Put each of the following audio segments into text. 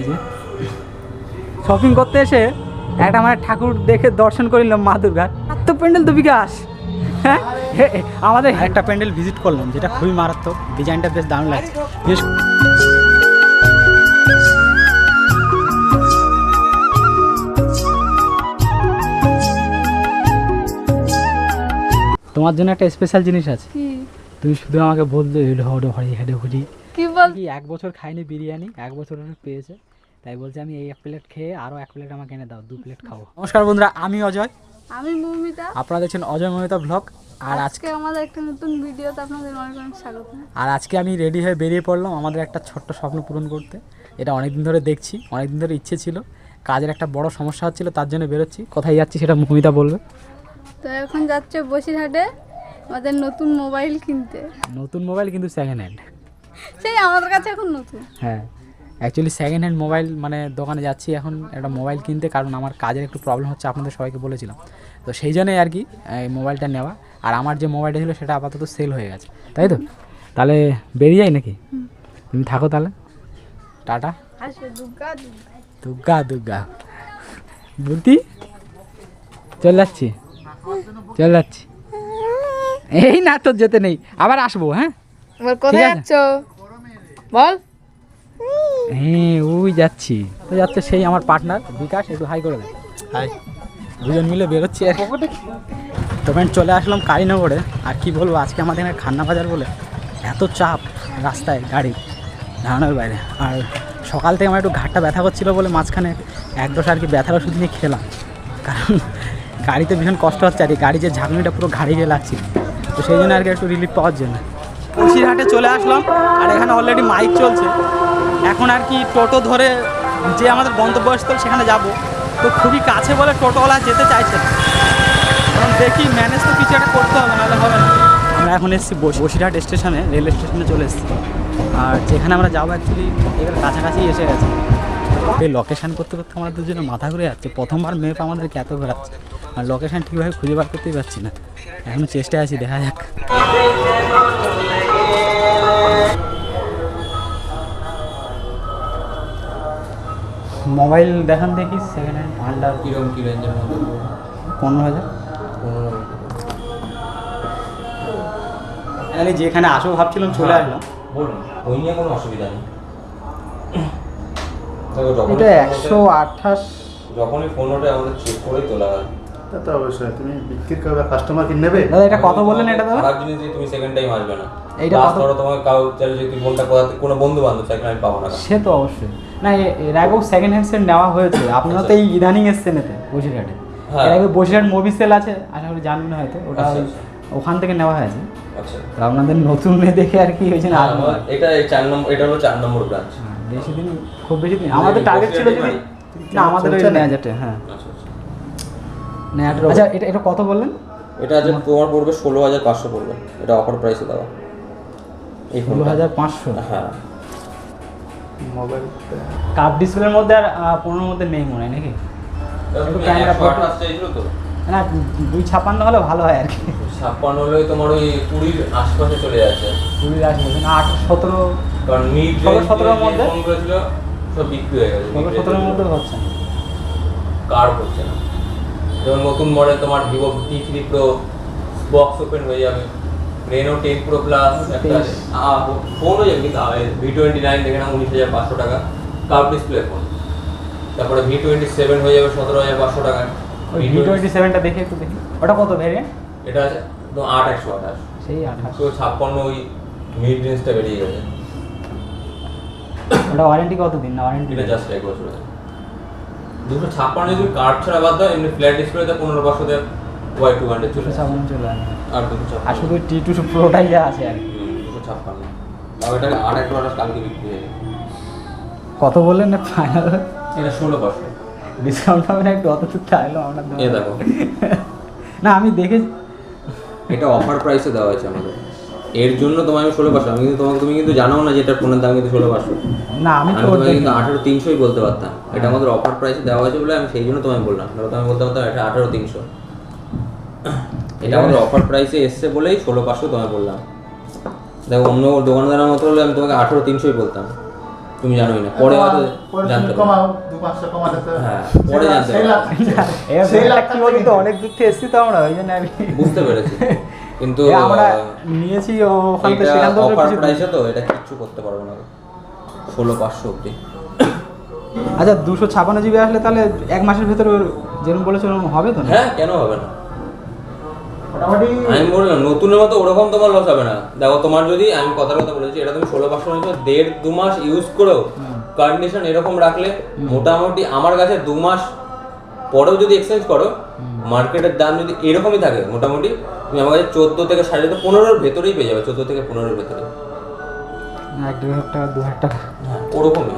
এই যে। শপিং করতে এসে একটা মানে ঠাকুর দেখে দর্শন করিলাম মা দুর্গার আর তো প্যান্ডেল তো বিকাশ। হ্যাঁ? আমাদের একটা প্যান্ডেল ভিজিট করলাম যেটা খুবই মারাত্মক। ডিজাইনটা বেশ দারুণ লাগছে। বেশ তোমার জন্য একটা স্পেশাল জিনিস আছে। তুমি শুধু আমাকে বললে হেডে হডে হরি কি বল এক বছর খাইনি বিরিয়ানি? এক বছর পেয়েছে। তাই বলছে আমি এই এক প্লেট খেয়ে আরও এক প্লেট আমাকে এনে দাও দু প্লেট খাব নমস্কার বন্ধুরা আমি অজয়। আমি মৌমিতা। আপনারা দেখছেন অজয় মমিতা ব্লগ আর আজকে আমাদের একটা নতুন ভিডিওতে আপনাদের অনেক অনেক স্বাগত। আর আজকে আমি রেডি হয়ে বেরিয়ে পড়লাম আমাদের একটা ছোট্ট স্বপ্ন পূরণ করতে। এটা অনেক দিন ধরে দেখছি অনেক দিন ধরে ইচ্ছে ছিল। কাজের একটা বড় সমস্যা হচ্ছিল তার জন্য বেরোচ্ছি। কোথায় যাচ্ছি সেটা মমিতা বলবে। তো এখন যাচ্ছে বসিরহাটে আমাদের নতুন মোবাইল কিনতে। নতুন মোবাইল কিন্তু সেকেন্ড হ্যান্ড সেই আমাদের কাছে এখন নতুন। হ্যাঁ। অ্যাকচুয়ালি সেকেন্ড হ্যান্ড মোবাইল মানে দোকানে যাচ্ছি এখন একটা মোবাইল কিনতে কারণ আমার কাজের একটু প্রবলেম হচ্ছে আপনাদের সবাইকে বলেছিলাম। তো সেই জন্যই আর কি এই মোবাইলটা নেওয়া। আর আমার যে মোবাইলটা ছিল সেটা আপাতত সেল হয়ে গেছে। তাই তো? তাহলে বেরিয়ে যাই নাকি? তুমি থাকো তাহলে। টাটা। দুর্গা দুর্গা বুদ্ধি? চলে যাচ্ছি। চলে যাচ্ছি। এই না তোর যেতে নেই। আবার আসব হ্যাঁ? কোথায় যাচ্ছ? বল। হ্যাঁ ওই যাচ্ছি। তো যাচ্ছে সেই আমার পার্টনার বিকাশ, একটু হাই করে দেয় হাই দুজন মিলে বেরোচ্ছি আর তো চলে আসলাম কালীনগরে। আর কি বলব, আজকে আমাদের এখানে খান্না বাজার বলে এত চাপ রাস্তায় গাড়ি, ধারণার বাইরে। আর সকাল থেকে আমার একটু ঘাটটা ব্যথা করছিল বলে মাঝখানে এক দশ আর কি ব্যথার ওষুধ নিয়ে খেলাম। কারণ গাড়িতে ভীষণ কষ্ট হচ্ছে আর গাড়ি যে ঝাঁকুনিটা পুরো ঘাড়ি গিয়ে লাগছিল তো সেই জন্য আর কি একটু রিলিফ পাওয়ার জন্য। বসিরহাটে চলে আসলাম, আর এখানে অলরেডি মাইক চলছে। এখন আর কি টোটো ধরে যে আমাদের গন্তব্যস্থল, সেখানে যাব। তো খুবই কাছে বলে টোটোওয়ালা যেতে চাইছে কারণ দেখি ম্যানেজ তো কিছু একটা করতে হবে, নাহলে হবে না। আমরা এখন এসেছি বসি- বসিরহাট স্টেশনে, রেল স্টেশনে চলে এসেছি। আর যেখানে আমরা যাব অ্যাকচুয়ালি এবার কাছাকাছি এসে গেছে। এই লোকেশান করতে করতে আমাদের দুজনে মাথা ঘুরে যাচ্ছে। প্রথমবার মেপ আমাদেরকে এত ঘোরাচ্ছে। আর লোকেশান ঠিকভাবে খুঁজে বার করতেই পারছি না। এখন চেষ্টায় আছি, দেখা যাক। মোবাইল দেখান দেখি সেকেন্ড হ্যান্ড আন্ডার কিরম কি রেঞ্জের মধ্যে? পনেরো হাজার। পনেরো। যেখানে আসব ভাবছিলাম চলে আসলাম। বলুন ওই নিয়ে কোনো অসুবিধা নেই। এটা একশো আঠাশ। যখনই ফোন ওঠে আমাদের চেক করেই তোলা হয়। তা তো অবশ্যই তুমি বিক্রির কাউকে কাস্টমার কি নেবে? দাদা এটা কত বললেন এটা দাদা? খারাপ জিনিস তুমি সেকেন্ড টাইম আসবে না। এইটা ধরো তোমাকে কাউ চাইলে যদি ফোনটা কোনো বন্ধু বান্ধব চাইলে আমি পাবো না সে তো অবশ্যই। না এর আগেও সেকেন্ড হ্যান্ড সেট নেওয়া হয়েছে। আপনারা তো এই ইদানিং এসছেন এতে বসিরহাটে। হ্যাঁ। এর আগে বসিরহাট মুভি সেল আছে আশা করি জানবেন হয়তো ওটা আচ্ছা, আচ্ছা। ওখান থেকে নেওয়া হয়েছে। আচ্ছা। তো আপনাদের নতুন দেখে আর কি হয়েছে না হ্যাঁ, এটা এই চার নম্বর এটা হলো চার নম্বর ব্রাঞ্চ বেশি দিন খুব বেশি দিন। আমাদের টার্গেট ছিল যদি না আমাদের ওই চলছে না? হ্যাঁ। আচ্ছা আচ্ছা। আচ্ছা এটা এটা কত বললেন? এটা আছে তোমার পড়বে ষোলো হাজার পাঁচশো পড়বে। এটা অফার প্রাইসে দেওয়া। ফোনটা হাজার পাঁচশো? হ্যাঁ। মোবাইল কাপ ডিসপ্লের মধ্যে আর পনেরোর মধ্যে নেই মনে হয় নাকি? ক্যামেরা তো? না দুই ছাপ্পান্ন হলে ভালো হয় আর কি। ছাপ্পান্ন হলে তোমার ওই কুড়ির আশপাশে চলে যাচ্ছে। কুড়ি আসবে না আট সতেরো। কারণ মিড ষোলো সতেরোর মধ্যে? ফোন করেছিল সব বিক্রি হয়ে গেছে ষোলো সতেরোর মধ্যে হচ্ছে না। কার হচ্ছে না। যেমন নতুন মডেল তোমার Vivo T three pro box open হয়ে যাবে। রেনো টেন প্রো প্লাস একটা তেইশ। ফোন যাবে কিন্তু ভি টোয়েন্টি নাইন দেখে না উনিশ হাজার পাঁচশো টাকা কার্ভ ডিসপ্লে ফোন তারপরে ভি টোয়েন্টি সেভেন হয়ে যাবে সতেরো হাজার পাঁচশো টাকা। ভি টোয়েন্টি সেভেনটা দেখে একটু দেখি। ওটা কত ভ্যারিয়েন্ট এটা আছে তো আট একশো আঠাশ। সেই আঠাশ। তো ছাপ্পান্ন ওই মিড রেঞ্জটা বেরিয়ে গেছে। ওটা ওয়ারেন্টি কত দিন না ওয়ারেন্টি এটা জাস্ট এক বছর দুশো ছাপ্পান্ন যদি কার্ড ছাড়া বাদ দাও এমনি ফ্ল্যাট ডিসপ্লেতে পনেরো বছরে ওয়াই টু হান্ড্রেড চলে। চলে আর দুশো আর শুধু টি টু প্রোটাই যা আছে আর দুশো এটা ডলার কালকে বিক্রি হয়ে কত বললেন না ফাইনাল এটা ষোলো পাঁচশো ডিসকাউন্ট পাবেন একটু এ দেখো। না আমি দেখে এটা অফার প্রাইসে দেওয়া আছে আমাদের। এর জন্য তোমায় আমি ষোলো পাঁচশো আমি কিন্তু তোমাকে তুমি কিন্তু জানাও না যে এটার ফোনের দাম কিন্তু ষোলো পাঁচশো। না আমি তোমাকে কিন্তু আঠারো তিনশোই বলতে পারতাম। এটা আমাদের অফার প্রাইসে দেওয়া আছে বলে আমি সেই জন্য তোমায় বললাম। ধরো তো আমি বলতে পারতাম এটা আঠারো তিনশো। এটা আমাদের অফার প্রাইসে এসছে বলেই ষোলো পাঁচশো তোমায় বললাম। দেখো অন্য দোকানদারের মতো হলে আমি তোমাকে আঠারো তিনশোই বলতাম। তুমি জানোই না পরে হয়তো জানতে হ্যাঁ, পরে জানতে অনেক দূর থেকে এসেছি তো আমরা ওই জন্য আমি বুঝতে পেরেছি। কিন্তু আমরা নিয়েছি ওখান থেকে এটা সেখান থেকে অফার কিছু প্রাইসে তো এটা কিচ্ছু করতে পারব না। ষোলো পাঁচশো অব্দি আচ্ছা দুশো ছাপান্ন জিবি আসলে তাহলে এক মাসের ভেতরে যেরকম বলেছে ওরকম হবে তো হ্যাঁ কেন হবে না? আমি বললাম নতুনের মতো ওরকম তোমার লস হবে না। দেখো তোমার যদি আমি কথার কথা বলেছি এটা তুমি ষোলো পাঁচশো নিচ্ছ দেড় দু মাস ইউজ করেও কন্ডিশন এরকম রাখলে মোটামুটি আমার কাছে দু মাস পরেও যদি এক্সচেঞ্জ করো মার্কেটের দাম যদি এরকমই থাকে মোটামুটি তুমি আমার কাছে চোদ্দ থেকে সাড়ে চোদ্দ পনেরোর ভেতরেই পেয়ে যাবে চোদ্দ থেকে পনেরোর ভেতরে এক দেড় হাজার টাকা দু হাজার টাকা। ওরকমই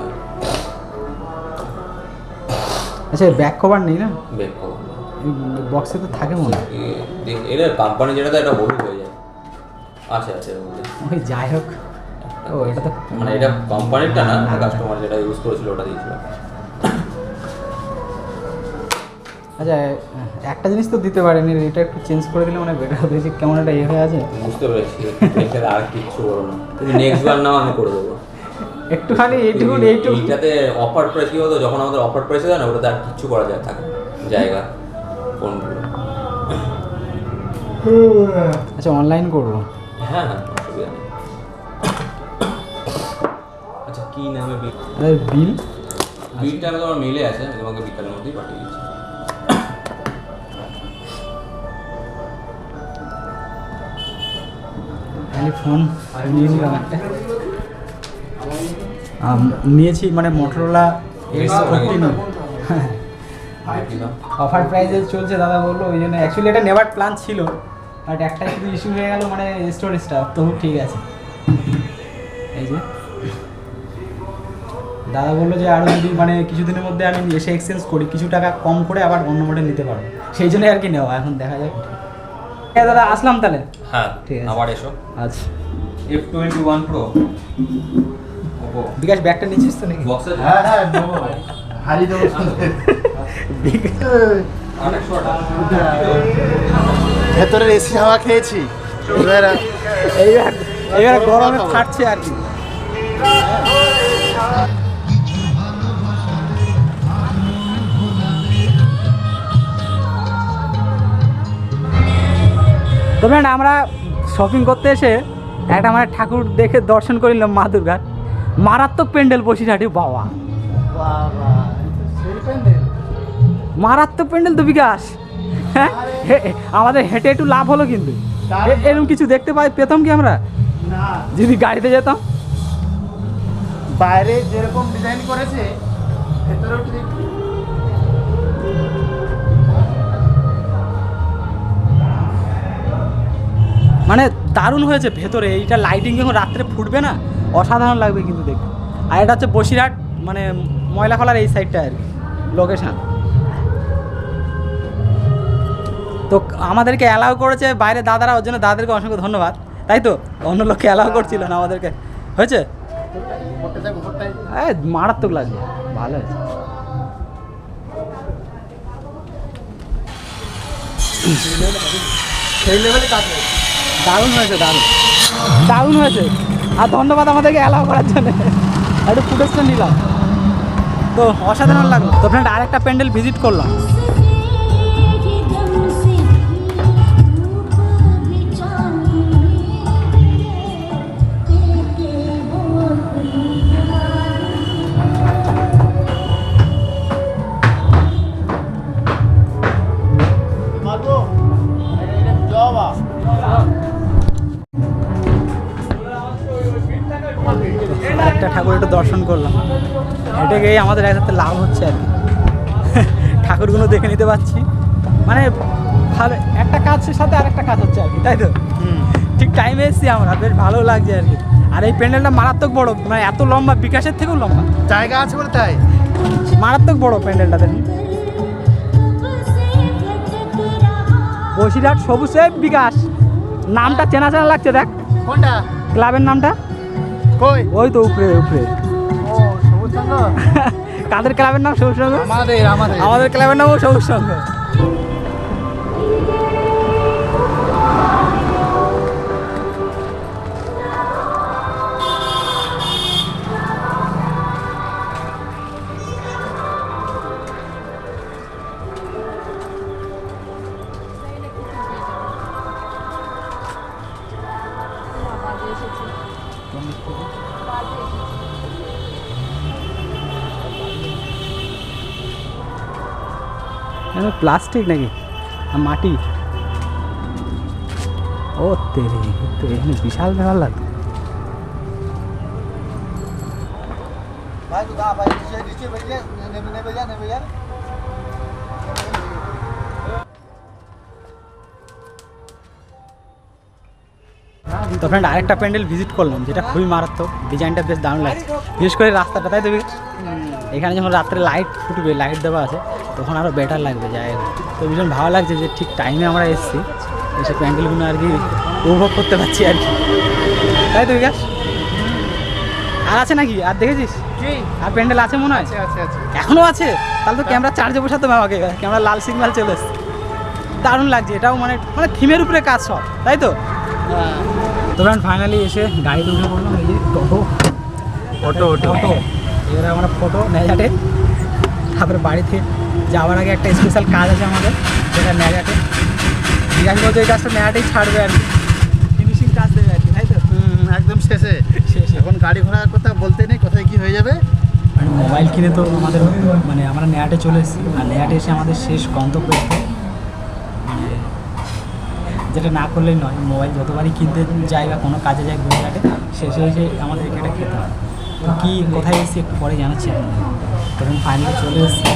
আচ্ছা ব্যাক কভার নেই না? বের করো বক্সে তো থাকে মনে হয়। দেখ- এটা কোম্পানি যেটা এটা হলুদ হয়ে যায়। আচ্ছা আচ্ছা ওই যাই হোক। ও এটা তো মানে এটা কোম্পানিরটা না কাস্টমার যেটা ইউজ করেছিল ওটা দিয়েছিল। আচ্ছা একটা জিনিস তো দিতে পারেনি এটা একটু চেঞ্জ করে দিলে মানে বেটার হবে যে কেমন একটা ইয়ে হয়ে আছে। বুঝতে পেরেছি এখানে আর কিচ্ছু করো না। তুমি নেক্সট বার নাও আমি করে দেবো। একটুখানি এইটুকু এই- এইটুকু এইটাতে অফার প্রাইস কি হতো যখন আমাদের অফার প্রাইসে দেয় না ওটাতে আর কিচ্ছু করা যায় থাকে জায়গা। ফোনগুলো আচ্ছা অনলাইন করব। হ্যাঁ হ্যাঁ অসুবিধা নেই। আচ্ছা কি নামে বিল বিল বিলটা আমি তোমার মেলে আছে আমি তোমাকে বিকালের মধ্যেই পাঠিয়ে দিচ্ছি। ফোন নিয়ে নিলাম একটা। নিয়েছি মানে মোটরোলা এস ফোরটিন দিলাম অফার প্রাইসে চলছে দাদা বলল ওই জন্য অ্যাকচুয়ালি এটা নেবার প্ল্যান ছিল বাট একটা শুধু ইস্যু হয়ে গেল মানে স্টোরেজটা তবু ঠিক আছে। এই যে। দাদা বলল যে আরও যদি মানে কিছুদিনের মধ্যে আমি এসে এক্সচেঞ্জ করি কিছু টাকা কম করে আবার অন্য মডেল নিতে পারব। সেই জন্যই আর কি নেওয়া এখন দেখা যাক। হ্যাঁ দাদা আসলাম তাহলে। হ্যাঁ ঠিক আছে। আবার এসো। আচ্ছা। F twenty one pro Bikash ব্যাগটা নিচ্ছিস তো নাকি? হ্যাঁ হ্যাঁ দেবো হারিয়ে দেবো। আড়াইশো ভেতরের এসি হাওয়া খেয়েছি। এবার এইবার গরমে ফাটছে আর কি। তো ম্যাম আমরা শপিং করতে এসে একটা মানে ঠাকুর দেখে দর্শন করিলাম মা দুর্গার। মারাত্মক প্যান্ডেল বসিরহাটি বাবা। বাবা মারাত্মক প্যান্ডেল তো বিকাশ। হ্যাঁ? আমাদের হেঁটে একটু লাভ হলো কিন্তু। এরকম কিছু দেখতে পাই পেতাম কি আমরা? না যদি গাড়িতে যেতাম। বাইরে যেরকম ডিজাইন করেছে ভেতরেও ঠিক মানে দারুণ হয়েছে ভেতরে এইটা লাইটিং যখন রাত্রে ফুটবে না অসাধারণ লাগবে কিন্তু দেখতে। আর এটা হচ্ছে বসিরহাট মানে ময়লা খোলার এই সাইডটা আর কি লোকেশান তো আমাদেরকে অ্যালাউ করেছে বাইরে দাদারা ওর জন্য দাদাদেরকে অসংখ্য ধন্যবাদ। তাই তো? অন্য লোককে অ্যালাউ করছিল না আমাদেরকে। হয়েছে? এই মারাত্মক লাগছে। ভালো হয়েছে। দারুণ হয়েছে দারুণ। দারুণ হয়েছে। আর ধন্যবাদ আমাদেরকে অ্যালাউ করার জন্য। একটু ফুটেজটা নিলাম। তো অসাধারণ লাগল। তো ফ্রেন্ড আরেকটা প্যান্ডেল ভিজিট করলাম। আমাদের একসাথে লাভ হচ্ছে আর কি। ঠাকুরগুলো দেখে নিতে পারছি। মানে ভালো একটা কাজের সাথে আরেকটা কাজ হচ্ছে আর কি তাই তো? ঠিক টাইমে এসেছি আমরা বেশ ভালো লাগছে আর কি। আর এই প্যান্ডেলটা মারাত্মক বড় মানে এত লম্বা বিকাশের থেকেও লম্বা। জায়গা আছে বলে তাই? মারাত্মক বড় প্যান্ডেলটা দেখুন বসিরহাট সবুজ বিকাশ। নামটা চেনা চেনা লাগছে দেখ। কোনটা? ক্লাবের নামটা? কই? ওই তো উপরে উপরে। ও সবুজ কাদের ক্লাবের নাম সবুজ সঙ্গ আমাদের আমাদের। ক্লাবের নামও সবুজ সঙ্গ প্লাস্টিক নাকি? মাটি? ও তেরে তো এখানে বিশাল ব্যাপার লাগতো তো ফ্রেন্ড আরেকটা প্যান্ডেল ভিজিট করলাম যেটা খুবই মারাত্মক ডিজাইনটা বেশ দারুণ লাগছে। বিশেষ করে রাস্তাটা তাই তুমি এখানে যখন রাত্রে লাইট ফুটবে লাইট দেওয়া আছে তখন আরও বেটার লাগবে জায়গা তো ভীষণ ভালো লাগছে যে ঠিক টাইমে আমরা এসেছি। এসে প্যান্ডেলগুলো আর কি উপভোগ করতে পারছি আর কি। তাই তো বিকাশ? আর আছে নাকি? আর দেখেছিস? আর প্যান্ডেল আছে মনে হয়? আছে আছে আছে। এখনও আছে? তাহলে তো ক্যামেরা চার্জে বসাতে হবে আমাকে। ক্যামেরা লাল সিগন্যাল চলে এসছে। দারুণ লাগছে। এটাও মানে মানে থিমের উপরে কাজ সব তাই তো? তো ফাইনালি এসে গাড়িতে উঠে পড়লাম। এই যে টোটো। অটো অটো অটো এবারে আমরা ফটো ন্যাজাটে তারপরে বাড়িতে যাওয়ার আগে একটা স্পেশাল কাজ আছে আমাদের যেটা ন্যাজাটে বিকাশ বলছে এই কাজটা ন্যাজাটেই ছাড়বে আর কি। ফিনিশিং কাজ দেবে আর কি তাই তো? একদম শেষে। শেষে। এখন গাড়ি ঘোড়ার কথা বলতে নেই কোথায় কি হয়ে যাবে? মানে মোবাইল কিনে তো আমাদের মানে আমরা নেয়াটে চলে এসেছি আর নেয়াটে এসে আমাদের শেষ গন্তব্য মানে যেটা না করলেই নয় মোবাইল যতবারই কিনতে যাই বা কোনো কাজে যাই গুজরাটে শেষে এসে আমাদের এটা খেতে হয়। তো কী কোথায় এসেছি একটু পরে জানাচ্ছি আপনাদের। তখন ফাইনালি চলে এসেছি।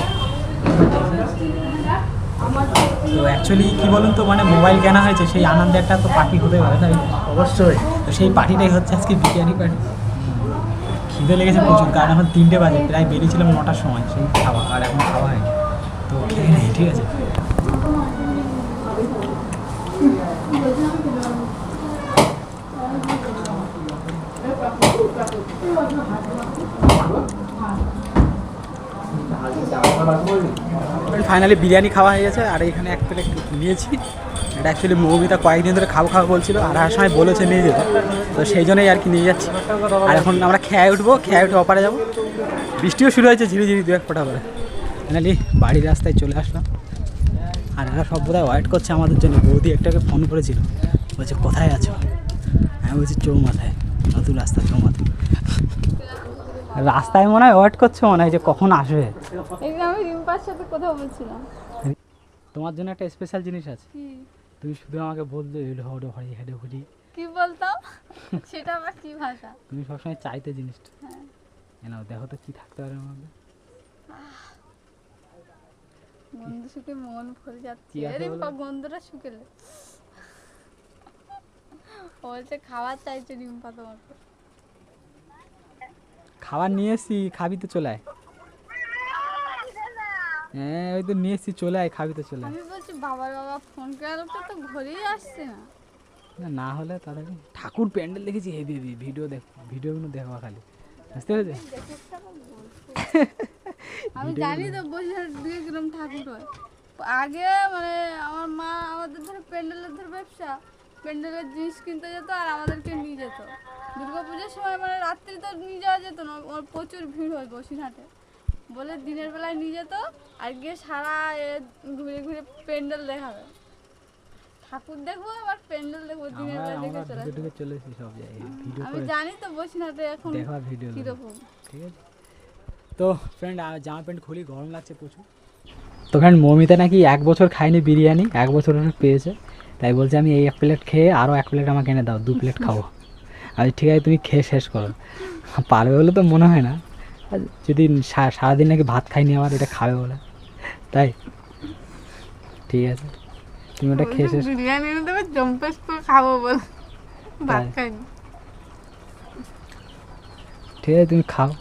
তো অ্যাকচুয়ালি কী বলুন তো মানে মোবাইল কেনা হয়েছে সেই আনন্দে একটা তো পার্টি হতে পারে তাই অবশ্যই। তো সেই পার্টিটাই হচ্ছে আজকে বিরিয়ানি পার্টি খিদে লেগেছে প্রচুর কারণ এখন তিনটে বাজে প্রায় বেরিয়েছিলাম নটার সময় সেই খাওয়া আর এখন খাওয়া হয়নি। তো খেয়ে নেই ঠিক আছে? ফাইনালি বিরিয়ানি খাওয়া হয়ে গেছে, আর এখানে এক প্লেট নিয়েছি। এটা অ্যাকচুয়ালি মৌমিতা কয়েকদিন ধরে খাব খাব বলছিল আর আর সময় বলেছে নিয়ে যেতে। তো সেই জন্যই আর কি নিয়ে যাচ্ছি। আর এখন আমরা খেয়ে উঠবো, খেয়ে উঠে অপারে যাব। বৃষ্টিও শুরু হয়েছে ঝিরি ঝিরি দু এক ফোঁটা করে ফাইনালি বাড়ির রাস্তায় চলে আসলাম। আর এরা সব বোধহয় ওয়েট করছে আমাদের জন্য। বৌদি একটাকে ফোন করেছিল, বলছে, কোথায় আছো? আমি বলছি, চৌমাথায়, নতুন রাস্তা, চৌমাথা। রাস্তায় মনে হয় ওয়েট করছে মনে হয় যে কখন আসবে। আমি রিম্পার সাথে কথা বলছিলাম। তোমার জন্য একটা স্পেশাল জিনিস আছে। তুমি শুধু আমাকে বলতে হেডে হডে হরি হেডে হরি কি বলতাম সেটা আমার কি ভাষা? তুমি সবসময় চাইতে জিনিসটা। হ্যাঁ। এনাও দেখো তো কি থাকতে পারে আমাদের বন্ধু সুখে মন ভরে যাচ্ছে। আরে? বন্ধুরা শুকেলে ও বলছে খাবার চাইছে রিম্পা তোমাকে। খাবার নিয়ে এসছি খাবি তো চলে আয়। হ্যাঁ ওই তো নিয়ে এসছি চলে আয় খাবি তো চলে আমি বলছি বাবার বাবা ফোন করার লোকটা তো ঘরেই আসছে না। না না হলে তাড়াতাড়ি। ঠাকুর প্যান্ডেল দেখেছি হেভি হেভি ভিডিও দেখ ভিডিওগুলো দেখবা খালি। বুঝতে পেরেছি? আমি জানি তো বসিরহাট কিরম ঠাকুর হয়। আগে মানে আমার মা আমাদের ধরে প্যান্ডেলের ধরে ব্যবসা প্যান্ডেলের জিনিস কিনতে যেত আর আমাদেরকে নিয়ে যেত। দুর্গা পুজোর সময় মানে রাত্রি তো নিয়ে যাওয়া যেত না ওর প্রচুর ভিড় হয় বসিরহাটে। বলে দিনের বেলায় নিয়ে যেত আর গিয়ে সারা এ ঘুরে ঘুরে প্যান্ডেল দেখাবে। ঠাকুর দেখব আবার প্যান্ডেল দেখব দিনের বেলা দেখে চলে আসব। চলে এসেছি সব জায়গায় আমি জানি তো বসিরহাটে এখন ভিডিও কীরকম ঠিক আছে? তো ফ্রেন্ড জামা প্যান্ট খুলি গরম লাগছে প্রচুর। তো ফ্রেন্ড মৌমিতা নাকি এক বছর খায়নি বিরিয়ানি এক বছর পেয়েছে। তাই বলছে আমি এই এক প্লেট খেয়ে আরও এক প্লেট আমাকে এনে দাও দু প্লেট খাব আমি ঠিক আছে তুমি খেয়ে শেষ করো। পারবে বলে তো মনে হয় না। আর যদি সা- সারাদিন নাকি ভাত খাইনি আমার এটা খাবে বলে। তাই? ঠিক আছে। তুমি ওটা খেয়ে শেষ বিরিয়ানি এনে দেবে জম্পেস করে খাব বল। ভাত তাই। খাইনি। ঠিক আছে তুমি খাও।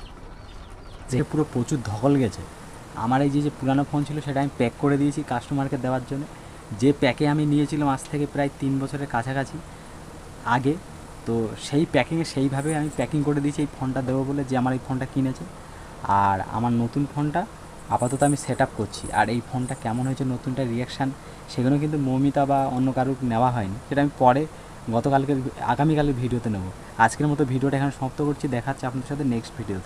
যে পুরো প্রচুর ধকল গেছে। আমার এই যে যে পুরানো ফোন ছিল সেটা আমি প্যাক করে দিয়েছি কাস্টমারকে দেওয়ার জন্য। যে প্যাকে আমি নিয়েছিলাম আজ থেকে প্রায় তিন বছরের কাছাকাছি, আগে, তো সেই প্যাকিংয়ে সেইভাবে আমি প্যাকিং করে দিয়েছি, এই ফোনটা দেবো বলে যে আমার এই ফোনটা কিনেছে। আর আমার নতুন ফোনটা আপাতত আমি সেট করছি। আর এই ফোনটা কেমন হয়েছে, নতুনটা রিয়াকশান, সেগুলো কিন্তু মৌমিতা বা অন্য কারুর নেওয়া হয়নি। সেটা আমি পরে গতকালকে আগামীকালের ভিডিওতে নেব। আজকের মতো ভিডিওটা এখানে সমাপ্ত করছি। দেখাচ্ছে আপনাদের সাথে নেক্সট ভিডিওতে